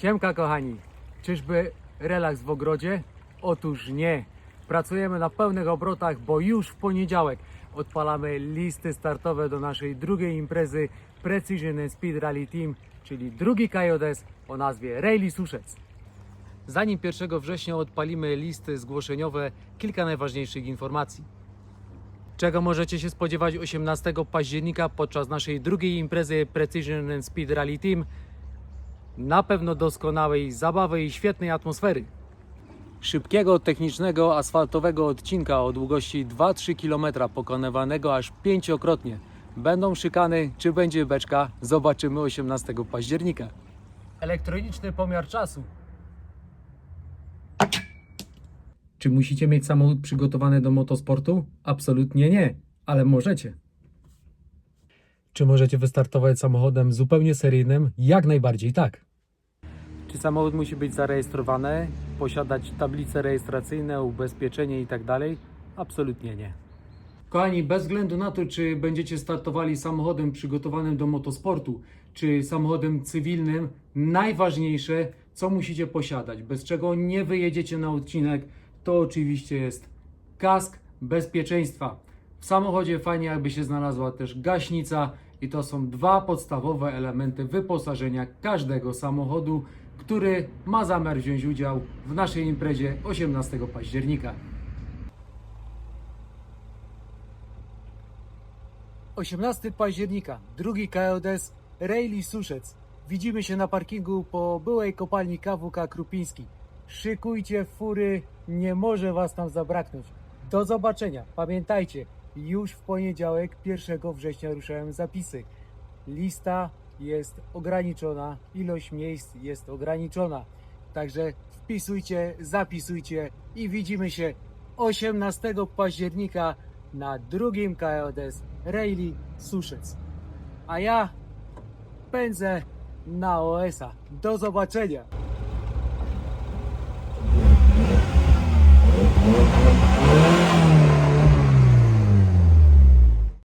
Siemka kochani, czyżby relaks w ogrodzie? Otóż nie. Pracujemy na pełnych obrotach, bo już w poniedziałek odpalamy listy startowe do naszej drugiej imprezy Precision Speed Rally Team, czyli drugi KJS o nazwie Rally Suszec. Zanim 1 września odpalimy listy zgłoszeniowe, kilka najważniejszych informacji. Czego możecie się spodziewać 18 października podczas naszej drugiej imprezy Precision Speed Rally Team? Na pewno doskonałej zabawy i świetnej atmosfery. Szybkiego, technicznego, asfaltowego odcinka o długości 2-3 km pokonywanego aż pięciokrotnie. Będą szykany, czy będzie beczka, zobaczymy 18 października. Elektroniczny pomiar czasu. Czy musicie mieć samochód przygotowany do motosportu? Absolutnie nie, ale możecie. Czy możecie wystartować samochodem zupełnie seryjnym? Jak najbardziej tak. Czy samochód musi być zarejestrowany, posiadać tablice rejestracyjne, ubezpieczenie itd.? Absolutnie nie. Kochani, bez względu na to, czy będziecie startowali samochodem przygotowanym do motosportu, czy samochodem cywilnym, najważniejsze, co musicie posiadać, bez czego nie wyjedziecie na odcinek, to oczywiście jest kask bezpieczeństwa. W samochodzie fajnie jakby się znalazła też gaśnica i to są dwa podstawowe elementy wyposażenia każdego samochodu, który ma zamiar wziąć udział w naszej imprezie 18 października. 18 października, drugi KLDS Rejli Suszec. Widzimy się na parkingu po byłej kopalni KWK Krupiński. Szykujcie fury, nie może Was tam zabraknąć. Do zobaczenia. Pamiętajcie, już w poniedziałek, 1 września, ruszałem zapisy. Lista jest ograniczona, ilość miejsc jest ograniczona. Także wpisujcie, zapisujcie i widzimy się 18 października na drugim KJS Rally Suszec. A ja pędzę na OS-a. Do zobaczenia!